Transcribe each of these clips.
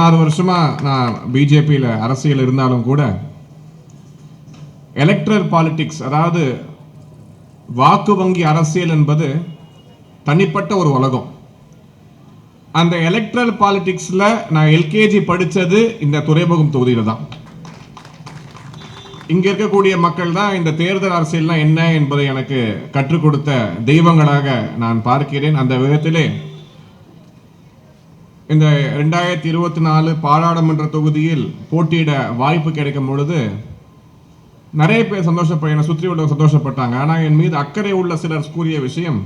பதினாறு வருஷமாக நான் பிஜேபியில் அரசியல் இருந்தாலும் கூட எலக்ட்ரல் பாலிட்டிக்ஸ் அதாவது வாக்கு வங்கி அரசியல் என்பது தனிப்பட்ட ஒரு உலகம். அந்த எலக்ட்ரல் பாலிட்டிக்ஸில் நான் எல்கேஜி படித்தது இந்த துறைமுகம் தொகுதியில் தான். இங்கே இருக்கக்கூடிய மக்கள் தான் இந்த தேர்தல் அரசியல்லாம் என்ன என்பதை எனக்கு கற்றுக் கொடுத்த தெய்வங்களாக நான் பார்க்கிறேன். அந்த விதத்திலே இந்த ரெண்டாயிரத்தி இருபத்தி நாலு பாராளுமன்ற தொகுதியில் போட்டியிட வாய்ப்பு கிடைக்கும் பொழுது நிறைய பேர் சந்தோஷப்பட என்னை சுற்றி உள்ளவங்க சந்தோஷப்பட்டாங்க. ஆனால் என் மீது அக்கறை உள்ள சிலர் கூறிய விஷயம்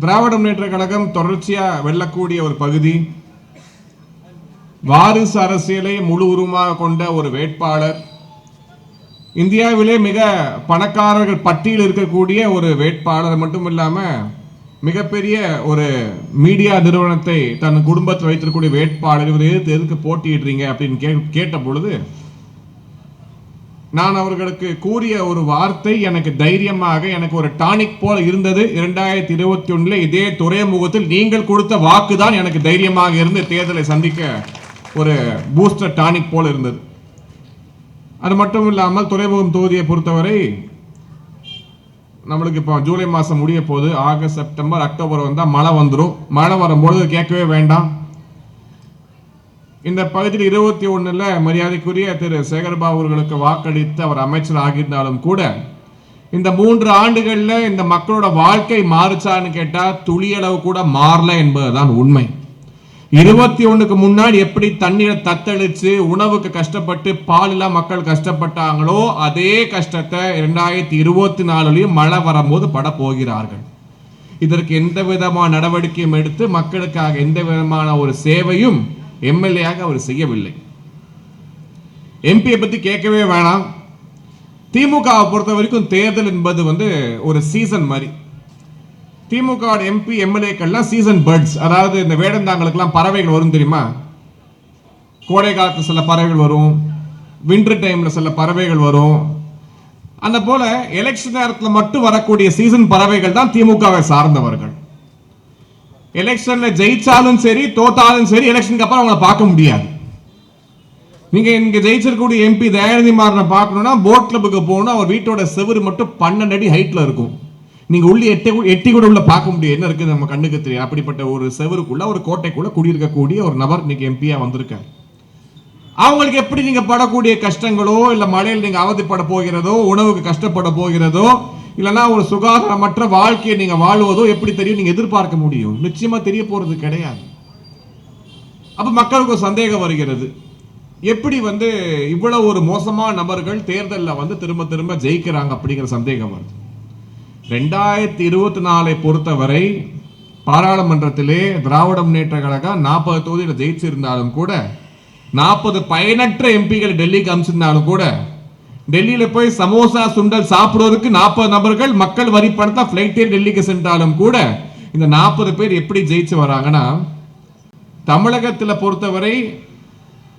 திராவிட முன்னேற்ற கழகம் தொடர்ச்சியாக வெல்லக்கூடிய ஒரு பகுதி வாரிசு அரசியலை முழு உருவமாக கொண்ட ஒரு வேட்பாளர் இந்தியாவிலே மிக பணக்காரர்கள் பட்டியல் இருக்கக்கூடிய ஒரு வேட்பாளர் மட்டும் இல்லாமல் மிகப்பெரிய ஒரு மீடியா நிறுவனத்தை தன் குடும்பத்தில் வைத்திருக்கக்கூடிய வேட்பாளர் இவர் எதிர்த்து எதுக்கு போட்டியிடுறீங்க அப்படின்னு கே கேட்ட பொழுது நான் அவர்களுக்கு கூறிய ஒரு வார்த்தை எனக்கு தைரியமாக எனக்கு ஒரு டானிக் போல இருந்தது. இரண்டாயிரத்தி இருபத்தி ஒன்றில் இதே துறைமுகத்தில் நீங்கள் கொடுத்த வாக்கு தான் எனக்கு தைரியமாக இருந்து தேர்தலை சந்திக்க ஒரு பூஸ்டர் டானிக் போல இருந்தது. அது மட்டும் இல்லாமல் துறைமுகம் தொகுதியை பொறுத்தவரை நம்மளுக்கு இப்போ ஜூலை மாதம் முடிய போது ஆகஸ்ட் செப்டம்பர் அக்டோபர் வந்தால் மழை வந்துடும் மழை வரும்பொழுது கேட்கவே வேண்டாம். இந்த பகுதியில் இருபத்தி ஒன்றில் மரியாதைக்குரிய திரு சேகர்பாபு அவர்களுக்கு வாக்களித்து அவர் அமைச்சர் ஆகியிருந்தாலும் கூட இந்த மூன்று ஆண்டுகளில் இந்த மக்களோட வாழ்க்கை மாறுச்சான்னு கேட்டால் துளியளவு கூட மாறல என்பதுதான் உண்மை. இருபத்தி ஒண்ணுக்கு முன்னாடி எப்படி தண்ணீரை தத்தளிச்சு உணவுக்கு கஷ்டப்பட்டு பாலிலா மக்கள் கஷ்டப்பட்டாங்களோ அதே கஷ்டத்தை இரண்டாயிரத்தி இருபத்தி நாலுலயும் மழை வரும்போது பட போகிறார்கள். இதற்கு எந்த விதமான நடவடிக்கையும் எடுத்து மக்களுக்காக எந்த விதமான ஒரு சேவையும் எம்எல்ஏயாக அவர் செய்யவில்லை. எம்பியை பத்தி கேட்கவே வேணாம். திமுகவை பொறுத்த வரைக்கும் தேர்தல் என்பது வந்து ஒரு சீசன் மாதிரி. திமுக எம்பி எம்எல்ஏக்கள்லாம் சீசன் பேர்ட்ஸ் அதாவது இந்த வேடந்தாங்களுக்கெல்லாம் பறவைகள் வரும் தெரியுமா? கோடை காலத்தில் சில பறவைகள் வரும். வின்டர் டைமில் சில பறவைகள் வரும். அந்த போல எலெக்ஷன் நேரத்தில் மட்டும் வரக்கூடிய சீசன் பறவைகள் தான் திமுகவை சார்ந்தவர்கள். எலெக்ஷன்ல ஜெயிச்சாலும் சரி தோத்தாலும் சரி எலெக்ஷனுக்கு அப்புறம் அவங்கள பார்க்க முடியாது. நீங்க இங்க ஜெயிச்சிருக்கக்கூடிய எம்பி தயாநிதி மாறனை பார்க்கணும்னா போட் கிளப்புக்கு போகணும். அவர் வீட்டோட செவுரு மட்டும் பன்னெண்டு அடி ஹைட்ல இருக்கும். நீங்க உள்ளே எட்டி எட்டி கூட உள்ள பார்க்க முடியும். என்ன இருக்குது? நம்ம கண்ணுக்கு தெரியும். அப்படிப்பட்ட ஒரு செவருக்குள்ள ஒரு கோட்டைக்குள்ள குடியிருக்கக்கூடிய ஒரு நபர் இன்னைக்கு எம்பியா வந்திருக்காரு. அவங்களுக்கு எப்படி நீங்க படக்கூடிய கஷ்டங்களோ இல்ல மழையில் நீங்க அவதிப்பட போகிறதோ உணவுக்கு கஷ்டப்பட போகிறதோ இல்லைன்னா ஒரு சுகாதாரமற்ற வாழ்க்கையை நீங்க வாழ்வதோ எப்படி தெரியும்? நீங்க எதிர்பார்க்க முடியும். நிச்சயமா தெரிய போறது கிடையாது. அப்ப மக்களுக்கு சந்தேகம் வருகிறது. எப்படி வந்து இவ்வளவு ஒரு மோசமான நபர்கள் தேர்தலில் வந்து திரும்ப திரும்ப ஜெயிக்கிறாங்க அப்படிங்கிற சந்தேகம் வருது. ரெண்டாயிரத்தி இருபத்தி நாலை பொறுத்தவரை பாராளுமன்றத்திலே திராவிட முன்னேற்ற கழகம் நாற்பது தொகுதியில் ஜெயிச்சிருந்தாலும் கூட நாற்பது பயனற்ற எம்பிகள் டெல்லிக்கு அமிச்சிருந்தாலும் கூட டெல்லியில் போய் சமோசா சுண்டல் சாப்பிடுவதற்கு நாற்பது நபர்கள் மக்கள் வரி பணத்தை ஃப்ளைட்டே டெல்லிக்கு சென்றாலும் கூட இந்த நாற்பது பேர் எப்படி ஜெயிச்சு வராங்கன்னா தமிழகத்தில் பொறுத்தவரை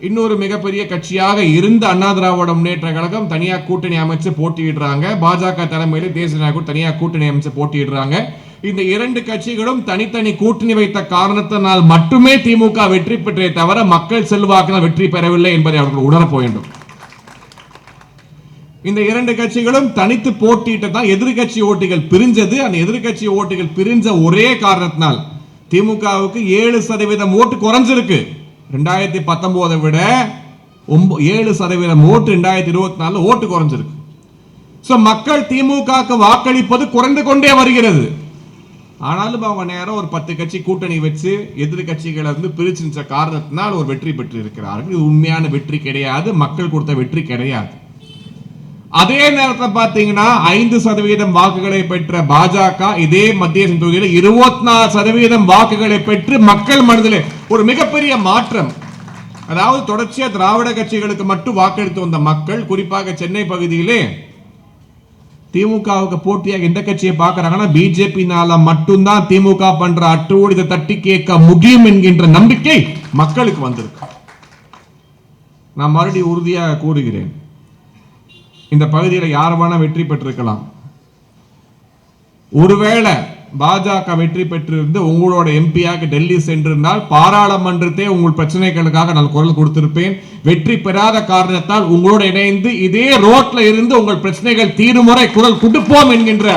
இன்னொரு மிகப்பெரிய கட்சியாக இருந்த அண்ணா திராவிட முன்னேற்ற கழகம் தனியாக கூட்டணி அமைச்சு போட்டியிடுறாங்க. பாஜக தலைமையில் தேசிய நாயகர் தனியாக கூட்டணி அமைச்சு போட்டியிடுறாங்க. இந்த இரண்டு கட்சிகளும் தனித்தனி கூட்டணி வைத்த காரணத்தினால் மட்டுமே திமுக வெற்றி பெற்றே தவிர மக்கள் செல்வாக்கினால் வெற்றி பெறவில்லை என்பதை அவர்கள் உணரப் வேண்டும். இந்த இரண்டு கட்சிகளும் தனித்து போட்டியிட்டு தான் எதிர்கட்சி ஓட்டுகள் பிரிஞ்சது. அந்த எதிர்கட்சி ஓட்டுகள் பிரிஞ்ச ஒரே காரணத்தினால் திமுகவுக்கு ஏழு சதவீதம் ஓட்டு குறைஞ்சிருக்கு. ரெண்டாயிரத்தி பத்தொம்போதை விட ஒம்ப ஏழு சதவீதம் ஓட்டு ரெண்டாயிரத்தி இருபத்தி நாலு ஓட்டு குறைஞ்சிருக்கு. ஸோ மக்கள் திமுகவுக்கு வாக்களிப்பது குறைந்து கொண்டே வருகிறது. ஆனாலும் அவங்க நேரம் ஒரு பத்து கட்சி கூட்டணி வச்சு எதிர்கட்சிகளை வந்து பிரிச்சு காரணத்தினால் ஒரு வெற்றி பெற்று இருக்கிறார்கள் இது உண்மையான வெற்றி கிடையாது. மக்கள் கொடுத்த வெற்றி கிடையாது. அதே நேரத்தில் பார்த்தீங்கன்னா ஐந்து சதவீதம் வாக்குகளை பெற்ற பாஜக இதே மத்திய தொகுதியில் இருபத்தி நாலு சதவீதம் வாக்குகளை பெற்று மக்கள் மனதில் ஒரு மிகப்பெரிய மாற்றம். அதாவது தொடர்ச்சியா திராவிட கட்சிகளுக்கு மட்டும் வாக்களித்து வந்த மக்கள் குறிப்பாக சென்னை பகுதியிலே திமுகவுக்கு போட்டியாக எந்த கட்சியை பார்க்கறாங்கன்னா பிஜேபினால மட்டும்தான் திமுக பண்ற அட்டூழியத்தை தட்டி கேட்க முடியும் என்கின்ற நம்பிக்கை மக்களுக்கு வந்திருக்கு. நான் மறுபடியும் உறுதியாக கூறுகிறேன். இந்த பகுதியில் யார் வேணா வெற்றி பெற்றிருக்கலாம். ஒருவேளை பாஜக வெற்றி பெற்றிருந்து உங்களோட எம்பியாக டெல்லி சென்றிருந்தால் பாராளுமன்றத்தை உங்கள் பிரச்சனைகளுக்காக நான் குரல் கொடுத்திருப்பேன். வெற்றி பெறாத காரணத்தால் உங்களோட இணைந்து இதே ரோட்ல இருந்து உங்கள் பிரச்சனைகள் தீர்முறை குரல் கொடுப்போம் என்கின்ற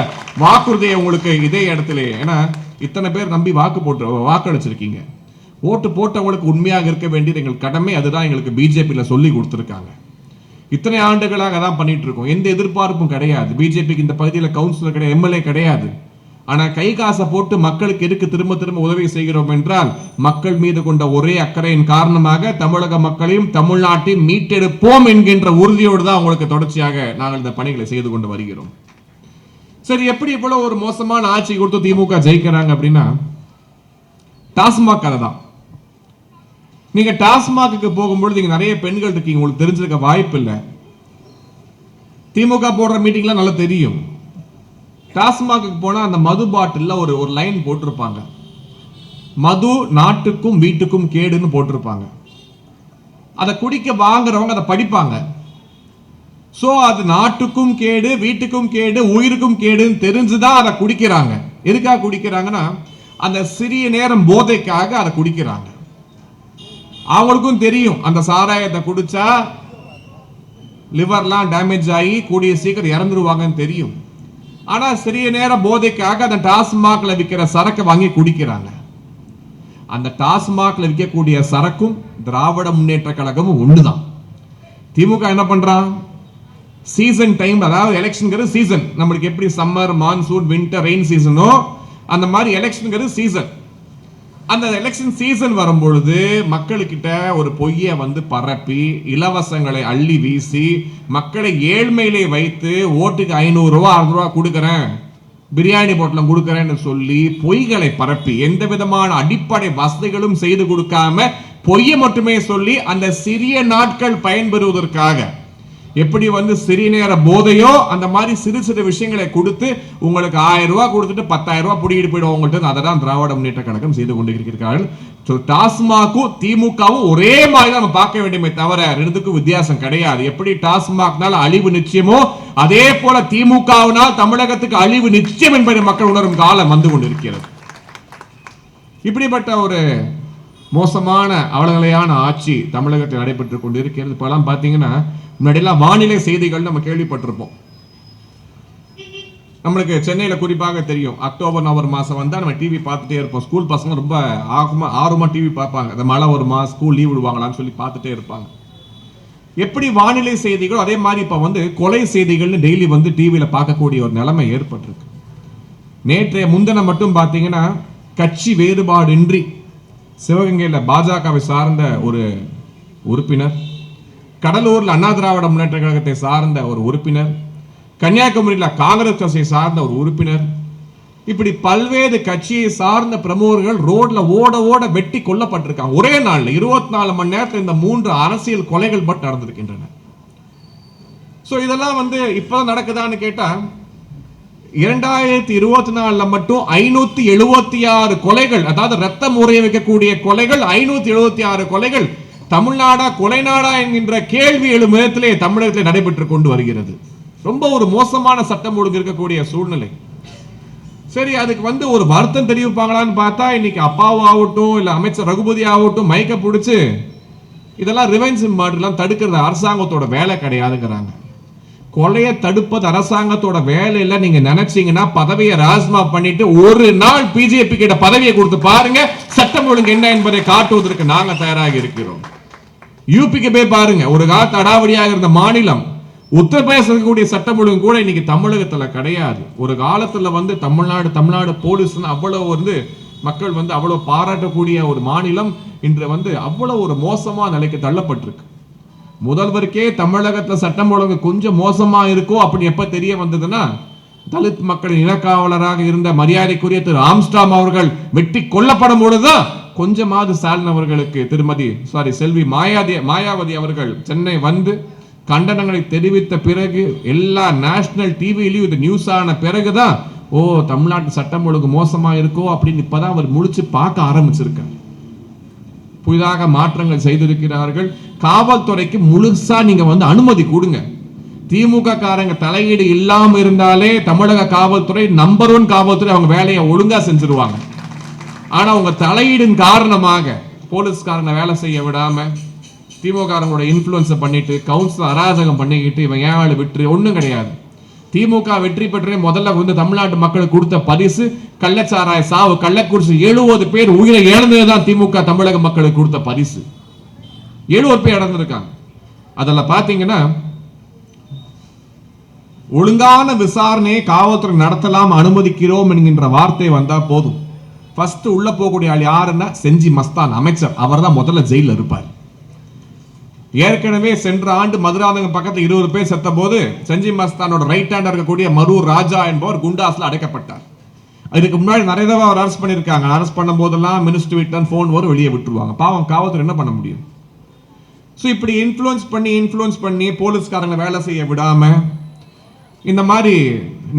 வாக்குறுதியை உங்களுக்கு இதே இடத்துல ஏன்னா இத்தனை பேர் நம்பி வாக்கு போட்டு வாக்களிச்சிருக்கீங்க. ஓட்டு போட்டவங்களுக்கு உண்மையாக இருக்க வேண்டியது எங்கள் கடமை அதுதான் எங்களுக்கு பிஜேபியில் சொல்லி கொடுத்துருக்காங்க. இத்தனை ஆண்டுகளாக தான் பண்ணிட்டு இருக்கோம் எந்த எதிர்பார்ப்பும் கிடையாது. பிஜேபிக்கு இந்த பகுதியில் கவுன்சிலர் கிடையாது எம்எல்ஏ கிடையாது. ஆனால் கை காசை போட்டு மக்களுக்கு எதுக்கு திரும்ப திரும்ப உதவி செய்கிறோம் என்றால் மக்கள் மீது கொண்ட ஒரே அக்கறையின் காரணமாக தமிழக மக்களையும் தமிழ்நாட்டையும் மீட்டெடுப்போம் என்கின்ற உறுதியோடு தான் உங்களுக்கு தொடர்ச்சியாக நாங்கள் இந்த பணிகளை செய்து கொண்டு வருகிறோம். சரி எப்படி இவ்வளோ ஒரு மோசமான ஆட்சி கொடுத்து திமுக ஜெயிக்கிறாங்க அப்படின்னா டாஸ்மாக் கதை தான் நீங்க டாஸ்மாக்கு போகும்பொழுது நீங்க நிறைய பெண்கள் இருக்கீங்க. உங்களுக்கு தெரிஞ்சிருக்க வாய்ப்பு இல்லை திமுக போடுற மீட்டிங்லாம் நல்லா தெரியும். டாஸ்மாக்கு போனா அந்த மது பாட்டில்ல ஒரு ஒரு லைன் போட்டிருப்பாங்க. மது நாட்டுக்கும் வீட்டுக்கும் கேடுன்னு போட்டிருப்பாங்க. அதை குடிக்க வாங்குறவங்க அதை படிப்பாங்க. ஸோ அது நாட்டுக்கும் கேடு வீட்டுக்கும் கேடு உயிருக்கும் கேடுன்னு தெரிஞ்சுதான் அதை குடிக்கிறாங்க. எதுக்காக குடிக்கிறாங்கன்னா அந்த சிறிய நேரம் போதைக்காக அதை குடிக்கிறாங்க. அவங்களுக்கும் தெரியும். அந்த சாராயத்தை குடிச்சா லிவர்லாம் டேமேஜ் ஆகி கூடிய சீக்கிரம் இறந்துருவாங்கன்னு தெரியும். ஆனா சிறிய நேர போதைக்காக அந்த டாஸ்மாக்ல விற்கிற சரக்கை வாங்கி குடிக்கிறாங்க. அந்த டாஸ்மாக்ல விற்கக்கூடிய சரக்கும் திராவிட முன்னேற்ற கழகமும் ஒண்ணுதான். திமுக என்ன பண்றான்? சீசன் டைம் அதாவது எலெக்ஷனுங்கிறது சீசன் நம்மளுக்கு எப்படி சம்மர் மான்சூன் வின்டர் ரெயின் சீசனோ அந்த மாதிரி எலெக்ஷனுங்கிறது சீசன் அந்த எலெக்ஷன் சீசன் வரும்பொழுது மக்களுக்கிட்ட ஒரு பொய்யை வந்து பரப்பி இலவசங்களை அள்ளி வீசி மக்களை ஏழ்மையிலே வைத்து ஓட்டுக்கு ஐநூறுரூவா அறுநூறுவா கொடுக்குறேன் பிரியாணி பொட்டலம் கொடுக்குறேன்னு சொல்லி பொய்களை பரப்பி எந்த விதமான அடிப்படை வசதிகளும் செய்து கொடுக்காம பொய்யை மட்டுமே சொல்லி அந்த சிறிய நாட்கள் பயன்பெறுவதற்காக எப்படி வந்து சிறிய நேர போதையோ அந்த மாதிரி சிறு சிறு விஷயங்களை கொடுத்து உங்களுக்கு ஆயிரம் ரூபாய் கொடுத்துட்டு பத்தாயிரம் ரூபாய் பிடிக்கிட்டு போயிடும். உங்கள்கிட்ட அதை தான் திராவிட முன்னேற்ற கழகம் செய்து கொண்டிருக்கிறார்கள். ஸோ டாஸ்மாக்கும் திமுகவும் ஒரே மாதிரி தான் நம்ம பார்க்க வேண்டுமே தவிர ரெண்டுக்கும் வித்தியாசம் கிடையாது. எப்படி டாஸ்மாக்னால அழிவு நிச்சயமோ அதே போல திமுகவினால் தமிழகத்துக்கு அழிவு நிச்சயம் என்பதை மக்கள் உணரும் காலம் வந்து கொண்டிருக்கிறது. இப்படிப்பட்ட ஒரு மோசமான அவலநிலையான ஆட்சி தமிழகத்தில் நடைபெற்று கொண்டு இருக்கிறது இப்போலாம் பார்த்தீங்கன்னா முன்னாடியெல்லாம் வானிலை செய்திகள் நம்ம கேள்விப்பட்டிருப்போம். நம்மளுக்கு சென்னையில் குறிப்பாக தெரியும் அக்டோபர் நவம்பர் மாதம் வந்தால் நம்ம டிவி பார்த்துட்டே இருப்போம். ஸ்கூல் பசங்க ரொம்ப ஆகமாக ஆர்வமாக டிவி பார்ப்பாங்க. இந்த மழை வருமா ஸ்கூல் லீவ் விடுவாங்களான்னு சொல்லி பார்த்துட்டே இருப்பாங்க. எப்படி வானிலை செய்திகளோ அதே மாதிரி இப்போ வந்து கொலை செய்திகள்னு டெய்லி வந்து டிவியில் பார்க்கக்கூடிய ஒரு நிலைமை ஏற்பட்டிருக்கு. நேற்றைய முந்தினம் மட்டும் பார்த்தீங்கன்னா கட்சி வேறுபாடின்றி சிவகங்கையில் பாஜகவை சார்ந்த ஒரு உறுப்பினர் கடலூரில் அண்ணா திராவிட முன்னேற்ற கழகத்தை சார்ந்த ஒரு உறுப்பினர் கன்னியாகுமரியில் காங்கிரஸ் கட்சியை சார்ந்த ஒரு உறுப்பினர் இப்படி பல்வேறு கட்சியை சார்ந்த பிரமுகர்கள் ரோட்ல ஓட ஓட வெட்டி கொல்லப்பட்டிருக்காங்க. ஒரே நாள்ல இருபத்தி நாலு மணி நேரத்தில் இந்த மூன்று அரசியல் கொலைகள் மட்டும் நடந்திருக்கின்றன. ஸோ இதெல்லாம் வந்து இப்போ நடக்குதான்னு கேட்டால் இரண்டாயிரத்தி இருபத்தி நாலுல மட்டும் ஐநூத்தி எழுபத்தி ஆறு கொலைகள் அதாவது ரத்தம் உரைய வைக்கக்கூடிய கொலைகள் ஐநூத்தி எழுபத்தி ஆறு கொலைகள் தமிழ்நாடா கொலைநாடா என்கின்ற கேள்வி எழும் விதத்திலே தமிழகத்தில் நடைபெற்றுக் கொண்டு வருகிறது. ரொம்ப ஒரு மோசமான சட்டம் ஒழுங்கு இருக்கக்கூடிய சூழ்நிலை. சரி அதுக்கு வந்து ஒரு வருத்தம் தெரிவிப்பாங்களான்னு பார்த்தா இன்னைக்கு அப்பாவாகட்டும் இல்ல அமைச்சர் ரகுபதி ஆகட்டும் மயக்க பிடிச்சு இதெல்லாம் ரிவென்ஸ் மர்டர்லாம் தடுக்கிறது அரசாங்கத்தோட வேலை கிடையாதுங்கிறாங்க. கொலையை தடுப்பது அரசாங்கத்தோட வேலை இல்ல நீங்க நினைச்சீங்கன்னா பதவியை ராஜ்மா பண்ணிட்டு ஒரு நாள் பிஜேபி கிட்ட பதவியை கொடுத்து பாருங்க. சட்டம் ஒழுங்கு என்ன என்பதை காட்டுவதற்கு நாங்க தயாராக இருக்கிறோம். யூபிக்கு போய் பாருங்க. ஒரு காலத்து அடாவடியாக இருந்த மாநிலம் உத்தரப்பிரதேசம் இருக்கக்கூடிய சட்டம் ஒழுங்கு கூட இன்னைக்கு தமிழகத்துல கிடையாது. ஒரு காலத்துல வந்து தமிழ்நாடு தமிழ்நாடு போலீஸ் அவ்வளவு வந்து மக்கள் வந்து அவ்வளவு பாராட்டக்கூடிய ஒரு மாநிலம் இன்று வந்து அவ்வளவு ஒரு மோசமான நிலைக்கு தள்ளப்பட்டிருக்கு. முதல்வருக்கே தமிழகத்தில் சட்டம் ஒழுங்கு கொஞ்சம் மோசமா இருக்கோ அப்படி எப்ப தெரிய வந்ததுன்னா தலித் மக்களின் இனக்காவலராக இருந்த மரியாதைக்குரிய திரு ஆம்ஸ்டாம் அவர்கள் வெட்டி கொல்லப்படும் பொழுதுதான் கொஞ்சமாவது ஸ்டாலின் அவர்களுக்கு திருமதி சாரி செல்வி மாயாதி மாயாவதி அவர்கள் சென்னை வந்து கண்டனங்களை தெரிவித்த பிறகு எல்லா நேஷனல் டிவிலையும் இது நியூஸ் ஆன பிறகு தான் ஓ தமிழ்நாட்டு சட்டம் ஒழுங்கு மோசமா இருக்கோ அப்படின்னு இப்போதான் அவர் முழிச்சு பார்க்க ஆரம்பிச்சிருக்காரு. புதிதாக மாற்றங்கள் செய்திருக்கிறார்கள். காவல்துறைக்கு முழுசா நீங்க வந்து அனுமதி கொடுங்க. திமுக காரங்க தலையீடு இல்லாம இருந்தாலே தமிழக காவல்துறை நம்பர் ஒன் காவல்துறை அவங்க வேலையை ஒழுங்கா செஞ்சிருவாங்க. ஆனா உங்க தலையீடின் காரணமாக போலீஸ்காரனை வேலை செய்ய விடாம திமுக காரங்களோட இன்ஃப்ளூயன்ஸை பண்ணிட்டு கவுன்சில் அராஜகம் பண்ணிக்கிட்டு இவன் ஏன் விட்டு ஒன்றும் கிடையாது. திமுக வெற்றி பெற்றே முதல்ல வந்து தமிழ்நாட்டு மக்களுக்கு கொடுத்த பரிசு கள்ளச்சாராய சாவு கள்ளக்குறிச்சி எழுபது பேர் உயிரை இழந்ததுதான் திமுக தமிழக மக்களுக்கு கொடுத்த பரிசு. எழுபது பேர் இழந்திருக்காங்க. அதில் பார்த்தீங்கன்னா ஒழுங்கான விசாரணையை காவல்துறை நடத்தலாம் அனுமதிக்கிறோம் என்கின்ற வார்த்தை வந்தா போதும். ஃபஸ்ட்டு உள்ள போகக்கூடிய ஆள் யாருன்னா செஞ்சி மஸ்தான் அமைச்சர். அவர் தான் முதல்ல ஜெயிலில் இருப்பார். ஏற்கனவே சென்ற ஆண்டு மதுராந்தகம் பக்கத்துல இருபது பேர் செத்த போது செஞ்சி மஸ்தானோட ரைட் ஹேண்ட் இருக்கக்கூடிய மரூர் ராஜா என்பவர் குண்டாஸ்ல அடைக்கப்பட்டார். அதுக்கு முன்னாடி நிறைய தடவை அவர் அரெஸ்ட் பண்ணியிருக்காங்க. அரெஸ்ட் பண்ணும் போதெல்லாம் மினிஸ்டர் விட்டன் ஃபோன் வரும் வெளியே விட்டுருவாங்க. பாவம் காவல்துறை என்ன பண்ண முடியும்? ஸோ இப்படி இன்ஃப்ளூயன்ஸ் பண்ணி இன்ஃப்ளூயன்ஸ் பண்ணி போலீஸ்காரங்களை வேலை செய்ய விடாமல் இந்த மாதிரி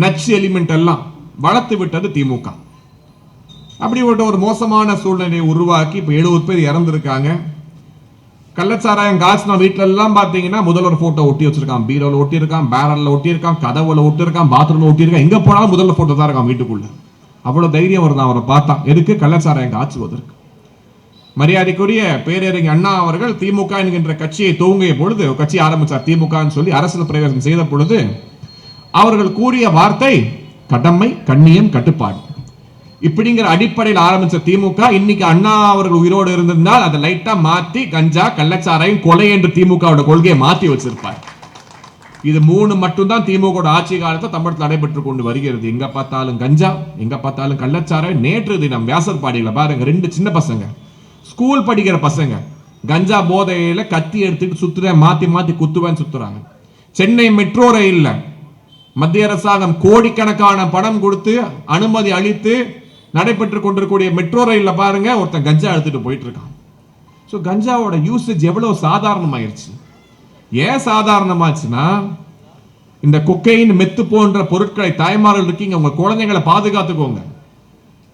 நச்சு எலிமெண்ட் எல்லாம் வளர்த்து விட்டது திமுக. அப்படிப்பட்ட ஒரு மோசமான சூழ்நிலையை உருவாக்கி இப்போ எழுபது பேர் இறந்துருக்காங்க. கள்ளச்சாராயம் காசுனா வீட்ல பார்த்தீங்கன்னா முதல்வர் ஃபோட்டோ ஒட்டி வச்சிருக்கான். பீரோவில் ஒட்டியிருக்கான் பேரல்ல ஒட்டியிருக்கான் கதவுல ஒட்டியிருக்கான் பாத்ரூமில் ஒட்டியிருக்கான். எங்கே போனாலும் முதல்வர் ஃபோட்டோ தான் இருக்கான் வீட்டுக்குள்ளே. அவ்வளோ தைரியம் வருதான் அவரை பார்த்தான் எதுக்கு? கள்ளச்சாராயம் காய்ச்சுவதற்கு. மரியாதைக்குரிய பேரறிஞர் அண்ணா அவர்கள் திமுக என்கின்ற கட்சியை துவங்கிய பொழுது கட்சி ஆரம்பிச்சார் திமுகன்னு சொல்லி அரசியல் பிரவேசம் செய்த பொழுது அவர்கள் கூறிய வார்த்தை கடமை கண்ணியம் கட்டுப்பாடு. இப்படிங்கிற அடிப்படையில் ஆரம்பிச்ச திமுக இன்னைக்கு அண்ணா அவர்கள் உயிரோடு இருந்திருந்தால் அதை லைட்டா மாத்தி கஞ்சா கள்ளச்சாராயம் கொலை என்று திமுகவோட கொள்கையை மாற்றி வச்சிருப்பார். இது மூணு மட்டும்தான் திமுக ஆட்சி காலத்தை தமிழத்தில் நடைபெற்று கொண்டு வருகிறது. எங்க பார்த்தாலும் கஞ்சா எங்க பார்த்தாலும் கள்ளச்சாராயம். நேற்று தினம் வியாசர்பாடியில பாருங்க ரெண்டு சின்ன பசங்க. ஸ்கூல் படிக்கிற பசங்க கஞ்சா போதையில் கத்தி எடுத்துட்டு சுற்றுறேன் மாற்றி மாற்றி குத்துவேன் சுற்றுறாங்க சென்னை மெட்ரோ ரயிலில் மத்திய அரசாங்கம் கோடிக்கணக்கான பணம் கொடுத்து அனுமதி அளித்து நடைபெற்று கொண்டிருக்கக்கூடிய மெட்ரோ ரயிலில் பாருங்க ஒருத்தன் கஞ்சா எடுத்துட்டு போயிட்டு இருக்கான் ஸோ கஞ்சாவோட யூசேஜ் எவ்வளோ சாதாரணமாயிருச்சு. ஏன் சாதாரணமாச்சுன்னா இந்த கொக்கையின் மெத்து போன்ற பொருட்களை தாய்மார்கள் இருக்கீங்க உங்கள் குழந்தைங்களை பாதுகாத்துக்கோங்க.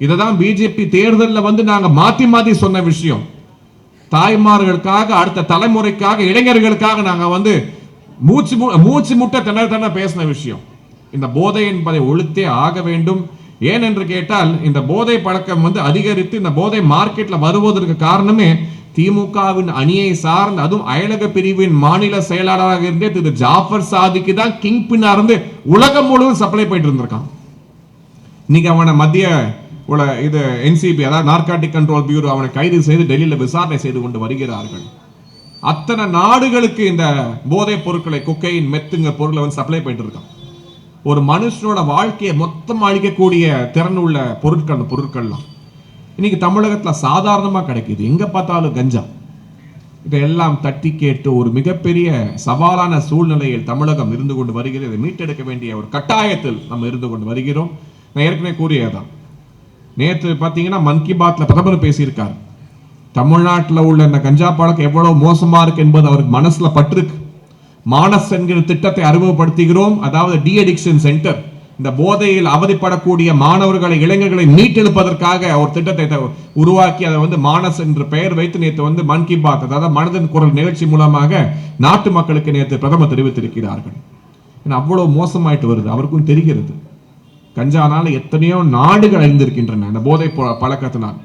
இதை தான் பிஜேபி தேர்தலில் வந்து நாங்கள் மாற்றி மாற்றி சொன்ன விஷயம். தாய்மார்களுக்காக அடுத்த தலைமுறைக்காக இளைஞர்களுக்காக நாங்கள் வந்து மூச்சு மு- மூச்சு முட்டை திணற திணற பேசின விஷயம். இந்த போதை என்பதை ஒழித்தே ஆக வேண்டும். ஏன் என்று கேட்டால் இந்த போதை பழக்கம் வந்து அதிகரித்து இந்த போதை மார்க்கெட்டில் வருவதற்கு காரணமே திமுகவின் அணியை சார்ந்து அதுவும் அயலக பிரிவின் மாநில செயலாளராக இருந்தே திரு ஜாஃபர் சாதிக்கு தான் கிங் பின்னா இருந்து உலகம் முழுவதும் சப்ளை போயிட்டு இருந்திருக்கான். இன்னைக்கு அவனை மத்திய உள்ள இது என்சிபி அதாவது நார்காட்டிக் கண்ட்ரோல் பியூரோ அவனை கைது செய்து டெல்லியில் விசாரணை செய்து கொண்டு வருகிறார்கள். அத்தனை நாடுகளுக்கு இந்த போதைப் பொருட்களை குக்கையின் மெத்துங்க பொருளை வந்து சப்ளை பண்ணிட்டு இருக்கான். ஒரு மனுஷனோட வாழ்க்கையை மொத்தம் அழிக்கக்கூடிய திறன் உள்ள பொருட்கள் அந்த பொருட்கள்லாம். இன்னைக்கு தமிழகத்தில் சாதாரணமாக கிடைக்கிது. எங்கே பார்த்தாலும் கஞ்சா. இதையெல்லாம் தட்டி கேட்டு ஒரு மிகப்பெரிய சவாலான சூழ்நிலையில் தமிழகம் இருந்து கொண்டு வருகிறது. இதை மீட்டெடுக்க வேண்டிய ஒரு கட்டாயத்தில் நம்ம இருந்து கொண்டு வருகிறோம். நான் ஏற்கனவே கூறியதான் நேற்று பார்த்தீங்கன்னா மன் கி பாத்தில் பிரதமர் பேசியிருக்கார். தமிழ்நாட்டில் உள்ள இந்த கஞ்சா பழக்கம் எவ்வளவு மோசமாக இருக்கு என்பது அவருக்கு மனசில் பட்டிருக்கு. மானஸ் என்கிற திட்டத்தை அறிமுகப்படுத்துகிறோம். அதாவது டி அடிக்ஷன் சென்டர் இந்த போதையில் அவதிப்படக்கூடிய மாணவர்களை இளைஞர்களை மீட்டெடுப்பதற்காக ஒரு திட்டத்தை உருவாக்கி அதை வந்து மானஸ் என்று பெயர் வைத்து நேற்று வந்து மன் கி பாத் அதாவது மனதின் குரல் நிகழ்ச்சி மூலமாக நாட்டு மக்களுக்கு நேற்று பிரதமர் தெரிவித்திருக்கிறார்கள். ஏன்னா அவ்வளோ மோசமாயிட்டு வருது. அவருக்கும் தெரிகிறது. கஞ்சானால் எத்தனையோ நாடுகள் அழிந்திருக்கின்றன. அந்த போதை பழக்கத்தினால்.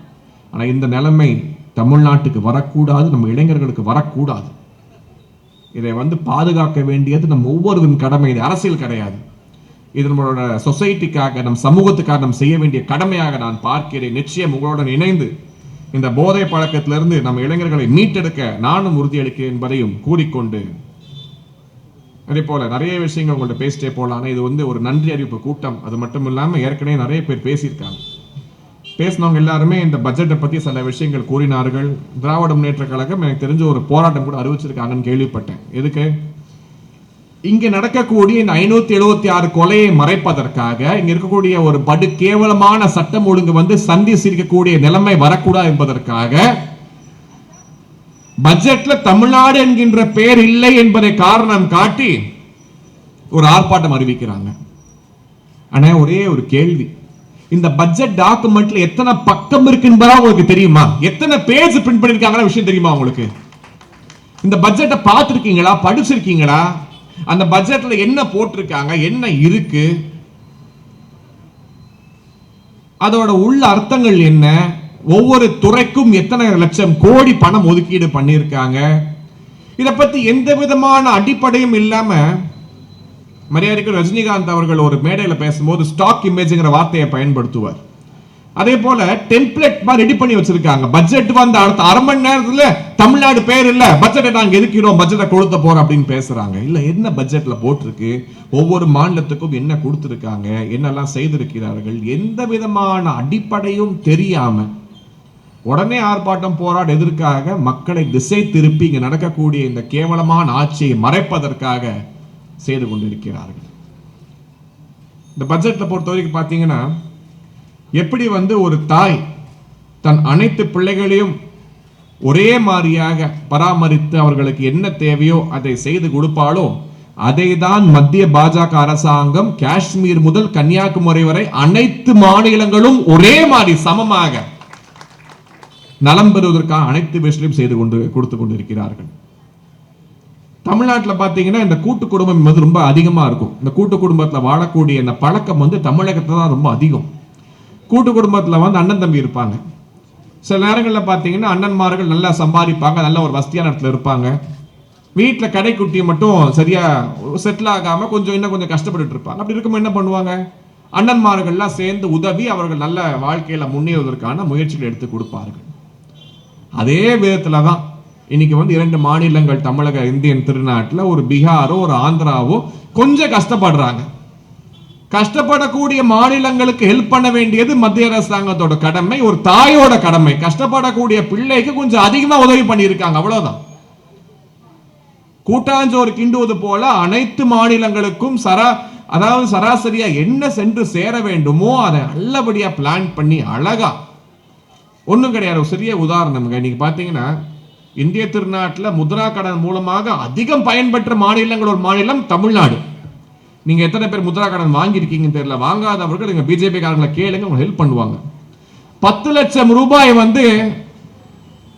ஆனால் இந்த நிலைமை தமிழ்நாட்டுக்கு வரக்கூடாது நம்ம இளைஞர்களுக்கு வரக்கூடாது. இதை வந்து பாதுகாக்க வேண்டியது நம்ம ஒவ்வொருவரின் கடமை. இது அரசியல் கிடையாது. இது நம்மளோட சொசைட்டிக்காக நம் சமூகத்துக்காக நாம் செய்ய வேண்டிய கடமையாக நான் பார்க்கிறேன். நிச்சயம் உங்களுடன் இணைந்து இந்த போதை பழக்கத்திலிருந்து நம்ம இளைஞர்களை மீட்டெடுக்க நானும் உறுதியளிக்கிறேன் என்பதையும் கூறிக்கொண்டு அதே போல் நிறைய விஷயங்கள் உங்கள்கிட்ட பேசிட்டே போகலாம் ஆனால் இது வந்து ஒரு நன்றி அறிவிப்பு கூட்டம். அது மட்டும் இல்லாமல் ஏற்கனவே நிறைய பேர் பேசியிருக்காங்க. பேசினவங்க எல்லாருமே இந்த பட்ஜெட்டை பற்றி சில விஷயங்கள் கூறினார்கள். திராவிட முன்னேற்ற கழகம் எனக்கு தெரிஞ்ச ஒரு போராட்டம் கூட அறிவிச்சிருக்காங்கன்னு கேள்விப்பட்டேன். எதுக்கு? இங்கே நடக்கக்கூடிய இந்த ஐநூற்றி எழுபத்தி ஆறு கொலையை மறைப்பதற்காக இங்கே இருக்கக்கூடிய ஒரு படு கேவலமான சட்டம் ஒழுங்கு வந்து சந்தி சிரிக்கக்கூடிய நிலைமை வரக்கூடாது என்பதற்காக பட்ஜெட்ல தமிழ்நாடு என்கின்ற பெயர் இல்லை என்பதை காரணம் காட்டி ஒரு ஆர்ப்பாட்டம் அறிவிக்கிறாங்க. ஆனா ஒரே ஒரு கேள்வி. இந்த பட்ஜெட் டாக்குமெண்ட்ல எத்தனை பக்கம் இருக்குன்றதா உங்களுக்கு தெரியுமா? எத்தனை பேஜ் பிரிண்ட் பண்ணிருக்காங்க விஷயம் தெரியுமா உங்களுக்கு? இந்த பட்ஜெட்டை பார்த்துருக்கீங்களா? படிச்சிருக்கீங்களா? அந்த பட்ஜெட்ல என்ன போட்டிருக்காங்க? என்ன இருக்கு? அதோட உள்ள அர்த்தங்கள் என்ன? ஒவ்வொரு துறைக்கும் எத்தனை லட்சம் கோடி பணம் ஒதுக்கீடு பண்ணியிருக்காங்க? இதை பற்றி எந்த விதமான அடிப்படையும் இல்லாமல் மரியாதைக்கு ரஜினிகாந்த் அவர்கள் ஒரு மேடையில் பேசும்போது ஸ்டாக் இமேஜ்ங்கிற வார்த்தையை பயன்படுத்துவார். அதே போல டெம்ப்ளேட் மாதிரி ரெடி பண்ணி வச்சிருக்காங்க. பட்ஜெட் வந்து அடுத்த அரை மணி நேரத்துல தமிழ்நாடு பேர் இல்ல. பட்ஜெட்டை நாங்க எதுக்கிறோம் பட்ஜெட்டை கொடுத்த போறோம் அப்படின்னு பேசுறாங்க. இல்ல என்ன பட்ஜெட்ல போட்டிருக்கு? ஒவ்வொரு மாநிலத்துக்கும் என்ன கொடுத்துருக்காங்க? என்னெல்லாம் செய்திருக்கிறார்கள்? எந்த விதமான அடிப்படையும் தெரியாம உடனே ஆர்ப்பாட்டம் போராட எதற்காக மக்களை திசை திருப்பி இங்கே நடக்கக்கூடிய இந்த கேவலமான ஆட்சியை மறைப்பதற்காக செய்து கொண்டிருக்கிறார்கள். இந்த பட்ஜெட்டில் பொறுத்த வரைக்கும் பார்த்தீங்கன்னா எப்படி வந்து ஒரு தாய் தன் அனைத்து பிள்ளைகளையும் ஒரே மாதிரியாக பராமரித்து அவர்களுக்கு என்ன தேவையோ அதை செய்து கொடுப்பாலோ அதை தான் மத்திய பாஜக அரசாங்கம் காஷ்மீர் முதல் கன்னியாகுமரி வரை அனைத்து மாநிலங்களும் ஒரே மாதிரி சமமாக நலம் பெறுவதற்காக அனைத்து விஷயத்தையும் செய்து கொண்டு கொடுத்து கொண்டிருக்கிறார்கள். தமிழ்நாட்டில் பார்த்தீங்கன்னா இந்த கூட்டு குடும்பம் வந்து ரொம்ப அதிகமாக இருக்கும். இந்த கூட்டு குடும்பத்தில் வாழக்கூடிய இந்த பழக்கம் வந்து தமிழகத்தில் தான் ரொம்ப அதிகம். கூட்டு குடும்பத்தில் வந்து அண்ணன் தம்பி இருப்பாங்க. சில நேரங்களில் பார்த்தீங்கன்னா அண்ணன்மார்கள் நல்லா சம்பாதிப்பாங்க நல்ல ஒரு வசதியான இடத்துல இருப்பாங்க. வீட்டில் கடைக்குட்டி மட்டும் சரியாக செட்டில் ஆகாமல் கொஞ்சம் இன்னும் கொஞ்சம் கஷ்டப்பட்டு இருப்பாங்க. அப்படி இருக்கும்போது என்ன பண்ணுவாங்க? அண்ணன்மார்கள்லாம் சேர்ந்து உதவி அவர்கள் நல்ல வாழ்க்கையில் முன்னேறுவதற்கான முயற்சிகள் எடுத்து கொடுப்பார்கள். அதே விதத்தில் தான் இன்னைக்கு வந்து இரண்டு மாநிலங்கள் தமிழக இந்தியன் திருநாட்டில் ஒரு பீகாரோ ஒரு ஆந்திராவோ கொஞ்சம் கஷ்டப்படுறாங்க. கஷ்டப்படக்கூடிய மாநிலங்களுக்கு ஹெல்ப் பண்ண வேண்டியது மத்திய அரசாங்கத்தோட கடமை ஒரு தாயோட கடமை. கஷ்டப்படக்கூடிய பிள்ளைக்கு கொஞ்சம் அதிகமாக உதவி பண்ணியிருக்காங்க அவ்வளோதான் கூட்டாஞ்சோறு கிண்டுவது போல அனைத்து மாநிலங்களுக்கும் சரா அதாவது சராசரியாக என்ன சென்று சேர வேண்டுமோ அதை நல்லபடியாக பிளான் பண்ணி அழகா ஒன்றும் கிடையாது. ஒரு சிறிய உதாரணம்ங்க நீங்க பார்த்தீங்கன்னா இந்திய திருநாட்டில் முத்ரா கடன் மூலமாக அதிகம் பயன்பெற்ற மாநிலங்கள் ஒரு மாநிலம் தமிழ்நாடு. நீங்கள் எத்தனை பேர் முத்ரா கடன் வாங்கியிருக்கீங்கன்னு தெரியல. வாங்காதவர்கள் நீங்கள் பிஜேபி காரங்களை கேளுங்க அவங்க ஹெல்ப் பண்ணுவாங்க. பத்து லட்சம் ரூபாய் வந்து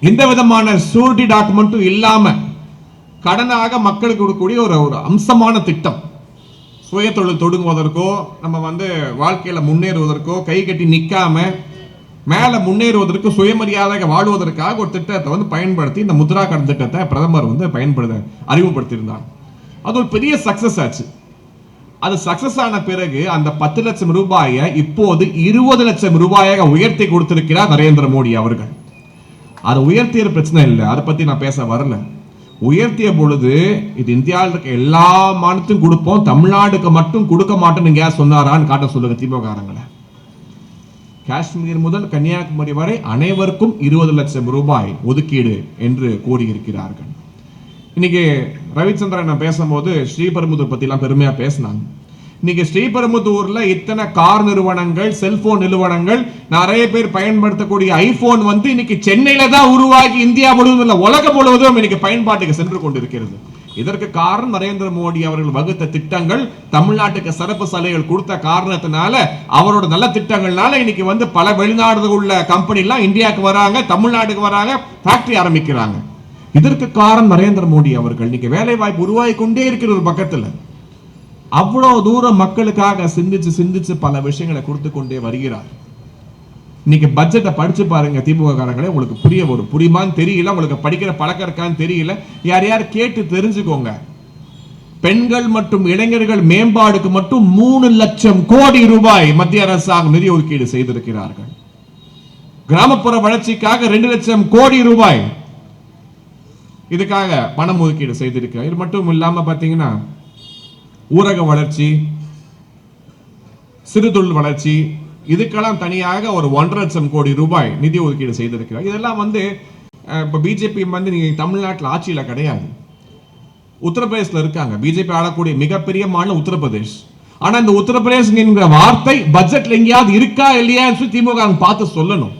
எந்த விதமான சூரிட்டி டாக்குமெண்ட்டும் இல்லாமல் கடனாக மக்களுக்கு கொடுக்கக்கூடிய ஒரு ஒரு அம்சமான திட்டம். சுய தொழில் தொடங்குவதற்கோ நம்ம வந்து வாழ்க்கையில் முன்னேறுவதற்கோ கை கட்டி நிற்காமல் மேலே முன்னேறுவதற்கு சுயமரியாதையாக வாழ்வதற்காக ஒரு திட்டத்தை வந்து பயன்படுத்தி இந்த முத்ரா கடன் திட்டத்தை பிரதமர் வந்து பயன்படுத்த அறிமுகப்படுத்தியிருந்தார். அது ஒரு பெரிய சக்சஸ் ஆச்சு. அது சக்சஸ் ஆன பிறகு அந்த பத்து லட்சம் ரூபாயை இப்போது இருபது லட்சம் ரூபாயாக உயர்த்தி கொடுத்திருக்கிறார் நரேந்திர மோடி அவர்கள். அதை உயர்த்திய பிரச்சனை இல்லை. அதை பற்றி நான் பேச வரல. உயர்த்திய பொழுது இது இந்தியாவில் இருக்க எல்லா மாநிலத்துக்கும் கொடுப்போம். தமிழ்நாடுக்கு மட்டும் கொடுக்க மாட்டோம்னு யார் சொன்னாரான்னு காட்ட சொல்லுங்க திமுககாரங்களை. காஷ்மீர் முதல் கன்னியாகுமரி வரை அனைவருக்கும் இருபது லட்சம் ரூபாய் ஒதுக்கீடு என்று கூறியிருக்கிறார்கள். இன்னைக்கு ரவிச்சந்திரன் நான் பேசும்போது ஸ்ரீபெரும்புதூர் பற்றிலாம் பெருமையாக பேசினாங்க. இன்னைக்கு ஸ்ரீபெரும்புதூரில் இத்தனை கார் நிறுவனங்கள் செல்போன் நிறுவனங்கள் நிறைய பேர் பயன்படுத்தக்கூடிய ஐபோன் வந்து இன்னைக்கு சென்னையில் தான் உருவாகி இந்தியா முழுவதும் இல்லை உலகம் முழுவதும் இன்னைக்கு பயன்பாட்டுக்கு சென்று கொண்டிருக்கிறது. இதற்கு காரணம் நரேந்திர மோடி அவர்கள் வகுத்த திட்டங்கள் தமிழ்நாட்டுக்கு சிறப்பு சலுகைகள் கொடுத்த காரணத்தினால அவரோட நல்ல திட்டங்கள்னால இன்னைக்கு வந்து பல வெளிநாடு உள்ள கம்பெனி எல்லாம் இந்தியாவுக்கு வராங்க தமிழ்நாட்டுக்கு வராங்க ஃபேக்டரி ஆரம்பிக்கிறாங்க. இதற்கு காரணம் நரேந்திர மோடி அவர்கள். இன்னைக்கு வேலை வாய்ப்பு உருவாகி கொண்டே இருக்கிற ஒரு பக்கத்துல. அவ்வளவு தூரம் மக்களுக்காக சிந்திச்சு சிந்திச்சு பல விஷயங்களை கொடுத்து கொண்டே வருகிறார். இன்னைக்கு பட்ஜெட்டை படிச்சு பாருங்க திமுக காரங்களே உங்களுக்கு புரிய வரும். புரியுமான்னு தெரியல. உங்களுக்கு படிக்கிற பழக்கம் இருக்கான்னு தெரியல. யார் யார் கேட்டு தெரிஞ்சுக்கோங்க. பெண்கள் மற்றும் இளைஞர்கள் மேம்பாடுக்கு மட்டும் மூணு லட்சம் கோடி ரூபாய் மத்திய அரசாங்கம் நிதி ஒதுக்கீடு செய்திருக்கிறார்கள். கிராமப்புற வளர்ச்சிக்காக ரெண்டு லட்சம் கோடி ரூபாய் இதுக்காக பணம் ஒதுக்கீடு செய்திருக்கிறார். இது மட்டும் இல்லாம பாத்தீங்கன்னா ஊரக வளர்ச்சி சிறு தொழில் வளர்ச்சி இதுக்கெல்லாம் தனியாக ஒரு ஒன்றரை லட்சம் கோடி ரூபாய் நிதி ஒதுக்கீடு செய்திருக்கிறார். இதெல்லாம் வந்து இப்போ பிஜேபி வந்து நீங்க தமிழ்நாட்டில் ஆட்சியில கிடையாது. உத்தரப்பிரதேசில் இருக்காங்க. பிஜேபி ஆளக்கூடிய மிகப்பெரிய மாநிலம் உத்தரப்பிரதேஷ். ஆனா இந்த உத்தரப்பிரதேஷ் என்கிற வார்த்தை பட்ஜெட்ல எங்கேயாவது இருக்கா இல்லையான்னு சொல்லி திமுக பார்த்து சொல்லணும்.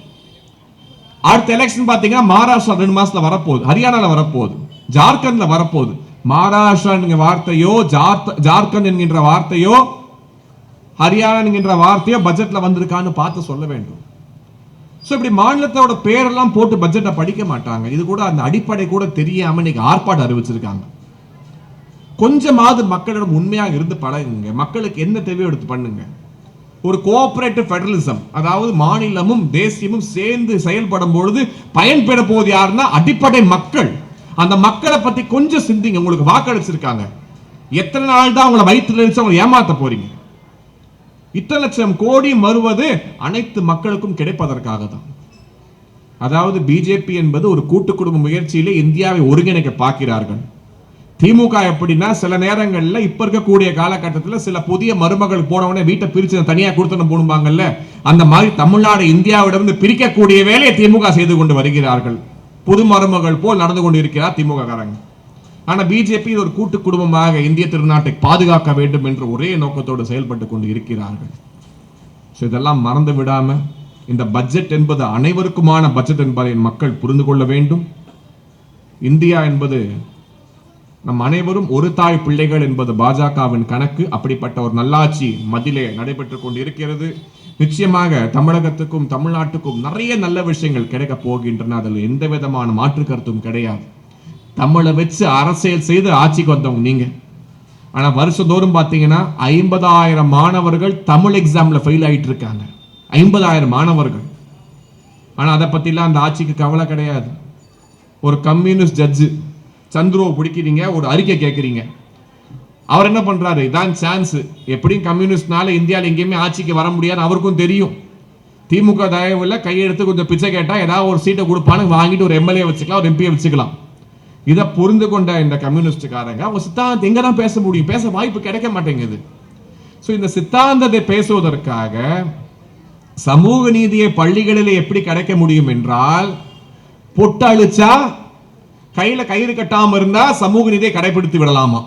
அடுத்த எலெக்ஷன் பாத்தீங்கன்னா மகாராஷ்டிரா ரெண்டு மாசத்துல வரப்போகுது. ஹரியானால வரப்போகுது. ஜார்க்கண்ட்ல வரப்போகுது. மகாராஷ்டிரா என்கிற வார்த்தையோ ஜார்த்த- ஜார்க்கண்ட் என்கின்ற வார்த்தையோ ஹரியானா என்கின்ற வார்த்தையோ பட்ஜெட்ல வந்திருக்கான்னு பார்த்து சொல்ல வேண்டும். ஸோ இப்படி மாநிலத்தோட பேரெல்லாம் போட்டு பட்ஜெட்டை படிக்க மாட்டாங்க. இது கூட அந்த அடிப்படை கூட தெரியாம இன்னைக்கு ஆர்ப்பாட்டம் அறிவிச்சிருக்காங்க. கொஞ்சமாவது மக்களிடம் உண்மையாக இருந்து பழகுங்க. மக்களுக்கு என்ன தேவையோ எடுத்து பண்ணுங்க. ஒரு கோஆபரேட்டிவ் ஃபெடரலிசம் அதாவது மாநிலமும் தேசியமும் சேர்ந்து செயல்படும் பொழுது பயன்பெற போவது யாருன்னா அடிப்படை மக்கள். அந்த மக்களை பத்தி கொஞ்சம் சிந்திங்க. உங்களுக்கு வாக்களிச்சிருக்காங்க. எத்தனை நாள் தான் அவங்கள வயிற்றுல வச்சு அவங்களை ஏமாத்த போறீங்க. இத்தனை லட்சம் கோடி வருவது அனைத்து மக்களுக்கும் கிடைப்பதற்காக தான் அதாவது பிஜேபி என்பது ஒரு கூட்டு குடும்ப முயற்சியிலே இந்தியாவை ஒருங்கிணைக்க பார்க்கிறார்கள். திமுக எப்படின்னா சில நேரங்களில் இப்போ இருக்கக்கூடிய காலகட்டத்தில் சில புதிய மருமகள் போனவனே வீட்டை பிரித்து தனியாக கொடுத்தனும் போடுவாங்கல்ல அந்த மாதிரி தமிழ்நாடு இந்தியாவிடமிருந்து பிரிக்கக்கூடிய வேலையை திமுக செய்து கொண்டு வருகிறார்கள். புது மருமகள் போல் நடந்து கொண்டு இருக்கிறார் திமுக காரங்க ஆனால் பிஜேபி ஒரு கூட்டு குடும்பமாக இந்திய திருநாட்டை பாதுகாக்க வேண்டும் என்ற ஒரே நோக்கத்தோடு செயல்பட்டு கொண்டு இருக்கிறார்கள் ஸோ இதெல்லாம் மறந்து விடாமல் இந்த பட்ஜெட் என்பது அனைவருக்குமான பட்ஜெட் என்பதை மக்கள் புரிந்து கொள்ள வேண்டும். இந்தியா என்பது நம் அனைவரும் ஒரு தாய் பிள்ளைகள் என்பது பாஜகவின் கணக்கு. அப்படிப்பட்ட ஒரு நல்லாட்சி மதிலே நடைபெற்று கொண்டு இருக்கிறது நிச்சயமாக தமிழகத்துக்கும் தமிழ்நாட்டுக்கும் நிறைய நல்ல விஷயங்கள் கிடைக்க போகின்றன. அதில் எந்த விதமான மாற்று கருத்தும் கிடையாது. தமிழை வச்சு அரசியல் செய்து ஆட்சிக்கு வந்தவங்க நீங்கள் ஆனால் வருஷந்தோறும் பார்த்தீங்கன்னா ஐம்பதாயிரம் மாணவர்கள் தமிழ் எக்ஸாமில் ஃபெயில் ஆகிட்டு இருக்காங்க ஐம்பதாயிரம் மாணவர்கள். ஆனால் அதை பற்றிலாம் அந்த ஆட்சிக்கு கவலை கிடையாது. ஒரு கம்யூனிஸ்ட் ஜட்ஜு சந்துருவை பிடிக்கிறீங்க ஒரு அறிக்கை கேட்குறீங்க அவர் என்ன பண்ணுறாரு இதான் சான்ஸு எப்படியும் கம்யூனிஸ்ட்னால இந்தியாவில் எங்கேயுமே ஆட்சிக்கு வர முடியாது அவருக்கும் தெரியும். திமுக தயவுல கையெடுத்து கொஞ்சம் பிச்சை கேட்டால் ஏதாவது ஒரு சீட்டை கொடுப்பான்னு வாங்கிட்டு ஒரு எம்எல்ஏ வச்சுக்கலாம் ஒரு எம்பியை வச்சுக்கலாம். இதை புரிந்து கொண்ட இந்த கம்யூனிஸ்டுக்காரங்க அவங்க சித்தாந்தத்தை எங்கே தான் பேச முடியும்? பேச வாய்ப்பு கிடைக்க மாட்டேங்குது. ஸோ இந்த சித்தாந்தத்தை பேசுவதற்காக சமூக நீதியை பள்ளிகளில் எப்படி கிடைக்க முடியும் என்றால் பொட்டு அழிச்சா கையில் கயிறு கட்டாமல் இருந்தால் சமூக நீதியை கடைபிடித்து விடலாமா?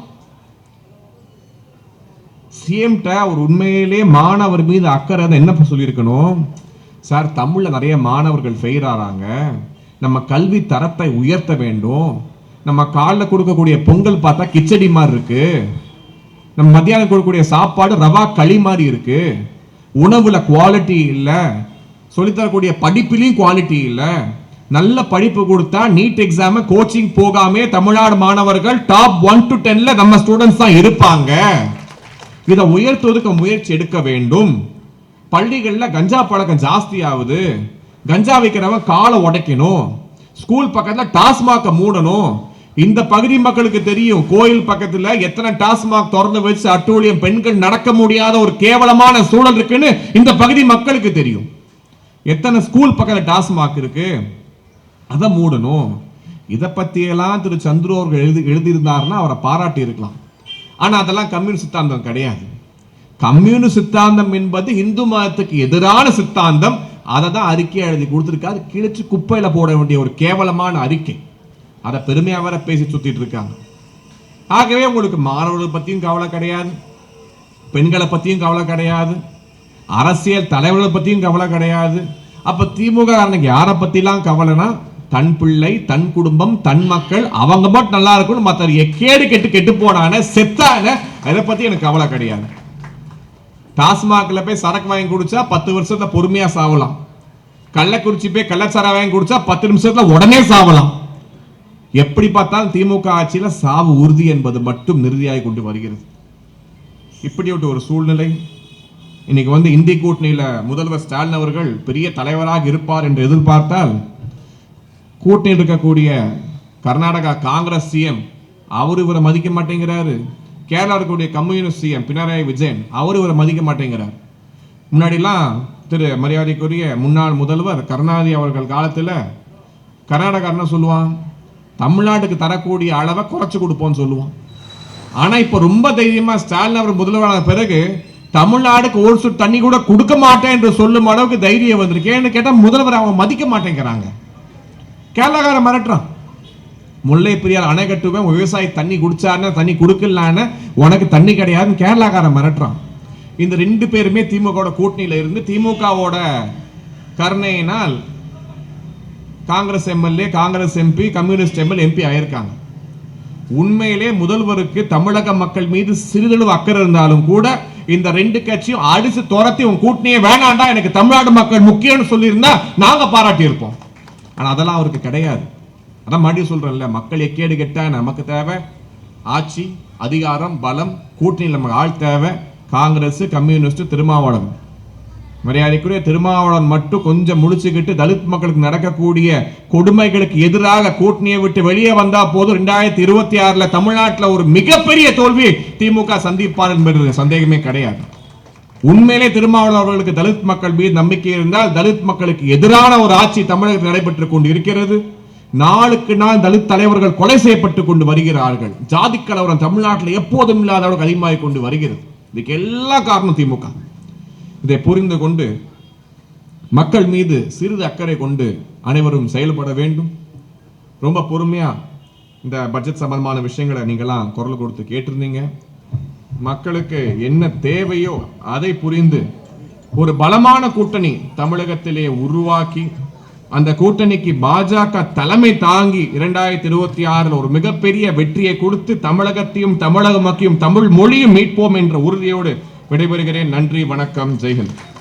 சிஎம்கிட்ட ஒரு உண்மையிலே மாணவர் மீது அக்கறை என்ன சொல்லியிருக்கணும்? சார் தமிழில் நிறைய மாணவர்கள் ஃபெயில் நம்ம கல்வி தரத்தை உயர்த்த வேண்டும். நம்ம காலில் கொடுக்கக்கூடிய பொங்கல் பார்த்தா கிச்சடி மாதிரி இருக்கு. நம்ம மத்தியானம் கொடுக்கக்கூடிய சாப்பாடு ரவா களி மாதிரி இருக்கு. உணவுல குவாலிட்டி இல்லை. சொல்லித்தரக்கூடிய படிப்புலையும் குவாலிட்டி இல்லை. நல்ல படிப்பு கொடுத்தா நீட் எக்ஸாம் கோச்சிங் போகாம தமிழ்நாடு மாணவர்கள் டாப் ஒன் டு டென்ல நம்ம ஸ்டூடெண்ட்ஸ் தான் இருப்பாங்க. இதை உயர்த்துவதற்கு முயற்சி எடுக்க வேண்டும். பள்ளிகளில் கஞ்சா பழக்கம் ஜாஸ்தி ஆகுது கஞ்சா விற்கிறவன் காலை உடைக்கணும். ஸ்கூல் பக்கத்தில் டாஸ்மாக மூடணும். இந்த பகுதி மக்களுக்கு தெரியும் கோயில் பக்கத்துல எத்தனை டாஸ்மாக் திறந்து வச்சு அட்டூழியம் பெண்கள் நடக்க முடியாத ஒரு கேவலமான சூழல் இருக்குன்னு இந்த பகுதி மக்களுக்கு தெரியும். எத்தனை ஸ்கூல் பக்கத்துல டாஸ்மாக் இருக்கு? அதை மூடணும். இதை பத்தியெல்லாம் திரு சந்துரு அவர்கள் எழுதி எழுதியிருந்தாருன்னா அவரை பாராட்டி இருக்கலாம். ஆனால் அதெல்லாம் கம்யூனிஸ்ட் சித்தாந்தம் கிடையாது. கம்யூனிஸ்ட் சித்தாந்தம் என்பது இந்து மதத்துக்கு எதிரான சித்தாந்தம். அதை தான் அறிக்கையை எழுதி கொடுத்துருக்காரு. கிழிச்சு குப்பையில் போட வேண்டிய ஒரு கேவலமான அறிக்கை. அதை பெருமையாக வர பேசி சுற்றிட்டு இருக்காங்க. ஆகவே உங்களுக்கு மாணவர்கள் பற்றியும் கவலை கிடையாது. பெண்களை பற்றியும் கவலை கிடையாது. அரசியல் தலைவர்களை பற்றியும் கவலை கிடையாது. அப்போ திமுக காரனுக்கு யாரை பற்றிலாம் கவலைனா தன் பிள்ளை தன் குடும்பம் தன் மக்கள் அவங்க மட்டும் நல்லா இருக்கணும் மற்ற எக்கேடு கெட்டு கெட்டு போனான செத்தான அதை பற்றி எனக்கு கவலை கிடையாது. டாஸ்மாகில் போய் சரக்கு வாங்கி குடிச்சா பத்து வருஷத்துல பொறுமையாக சாவலாம். கள்ளக்குறிச்சி போய் கள்ளச்சாரா வாங்கி குடிச்சா பத்து நிமிஷத்தில் உடனே சாவலாம். எப்படி பார்த்தாலும் திமுக ஆட்சியில் சாவு உறுதி என்பது மட்டும் நிறுதியாகி கொண்டு வருகிறது. இப்படிப்பட்ட ஒரு சூழ்நிலை. இன்னைக்கு வந்து இந்தி கூட்டணியில் முதல்வர் ஸ்டாலின் அவர்கள் பெரிய தலைவராக இருப்பார் என்று எதிர்பார்த்தால் கூட்டணியில் இருக்கக்கூடிய கர்நாடகா காங்கிரஸ் சிஎம் அவர் இவரை மதிக்க மாட்டேங்கிறாரு. கேரளா இருக்கக்கூடிய கம்யூனிஸ்ட் சிஎம் பினராயி விஜயன் அவர் இவரை மதிக்க மாட்டேங்கிறார். முன்னாடிலாம் திரு மரியாதைக்குரிய முன்னாள் முதல்வர் கருணாநிதி அவர்கள் காலத்தில் கர்நாடகா என்ன சொல்லுவான் தமிழ்நாட்டுக்கு தரக்கூடிய அளவை குறைச்சி கொடுப்போம்னு சொல்லுவான் ஆனால் இப்போ ரொம்ப தைரியமாக ஸ்டாலின் அவர் முதல்வரான பிறகு தமிழ்நாடுக்கு ஒரு சொட்டு தண்ணி கூட கொடுக்க மாட்டேன் என்று சொல்லும் அளவுக்கு தைரியம் வந்திருக்கு. ஏன்னு முதல்வர் அவங்க மதிக்க மாட்டேங்கிறாங்க. கேரளாக்காரன் மிரட்டுறான். முல்லை பெரியார் அணை கட்டுவேன் விவசாயி தண்ணி குடிச்சாருன்னா தண்ணி கொடுக்கலான்னு உனக்கு தண்ணி கிடையாதுன்னு கேரளாக்காரன் மிரட்டுறான். இந்த ரெண்டு பேருமே திமுகவோட கூட்டணியில் இருந்து திமுகவோட கருணையினால் Congress MLA Congress MP communist ML MP ஆயிருக்காங்க. உண்மையிலே முதல்வருக்கு தமிழக மக்கள் மீது சிறிதளவு அக்கறை இருந்தாலும் கூட இந்த ரெண்டு கட்சியும் அடிச்சு துரத்தி உன் கூட்டணியே வேணாண்டா எனக்கு தமிழ்நாடு மக்கள் முக்கியம்னு சொல்லியிருந்தா நாங்கள் பாராட்டி இருப்போம் ஆனால் அதெல்லாம் அவருக்கு கிடையாது. அதான் மறுபடியும் சொல்றேன்ல மக்கள் எக்கேடு கெட்டா நமக்கு தேவை. ஆட்சி அதிகாரம் பலம் கூட்டணியில் நமக்கு ஆள் தேவை. Congress communist Thirumavalavan. மரியாதைக்குரிய திருமாவளவன் மட்டும் கொஞ்சம் முடிச்சுக்கிட்டு தலித் மக்களுக்கு நடக்கக்கூடிய கொடுமைகளுக்கு எதிராக கூட்டணியை விட்டு வெளியே வந்தா போதும். ரெண்டாயிரத்தி இருபத்தி ஆறுல தமிழ்நாட்டுல ஒரு மிகப்பெரிய தோல்வி திமுக சந்திப்பார் என்பது சந்தேகமே கிடையாது. உண்மையிலே திருமாவளவன் அவர்களுக்கு தலித் மக்கள் மீது நம்பிக்கை இருந்தால் தலித் மக்களுக்கு எதிரான ஒரு ஆட்சி தமிழகத்தில் நடைபெற்றுக் கொண்டு இருக்கிறது நாளுக்கு நாள் தலித் தலைவர்கள் கொலை செய்யப்பட்டு கொண்டு வருகிறார்கள். ஜாதி கலவரம் தமிழ்நாட்டில் எப்போதும் இல்லாத அளவுக்கு அதிகமாகிக் கொண்டு வருகிறது. இதுக்கு எல்லா காரணம் திமுக. இதை புரிந்து கொண்டு மக்கள் மீது சிறிது அக்கறை கொண்டு அனைவரும் செயல்பட வேண்டும். ரொம்ப பொறுமையாக இந்த பட்ஜெட் சம்பந்தமான விஷயங்களை நீங்களாம் குரல் கொடுத்து கேட்டிருந்தீங்க. மக்களுக்கு என்ன தேவையோ அதை புரிந்து ஒரு பலமான கூட்டணி தமிழகத்திலே உருவாக்கி அந்த கூட்டணிக்கு பாஜக தலைமை தாங்கி இரண்டாயிரத்தி இருபத்தி ஆறில் ஒரு மிகப்பெரிய வெற்றியை கொடுத்து தமிழகத்தையும் தமிழக மக்களையும் தமிழ் மொழியும் மீட்போம் என்ற உறுதியோடு விடைபெறுகிறேன். நன்றி வணக்கம். ஜெய்ஹிந்த்.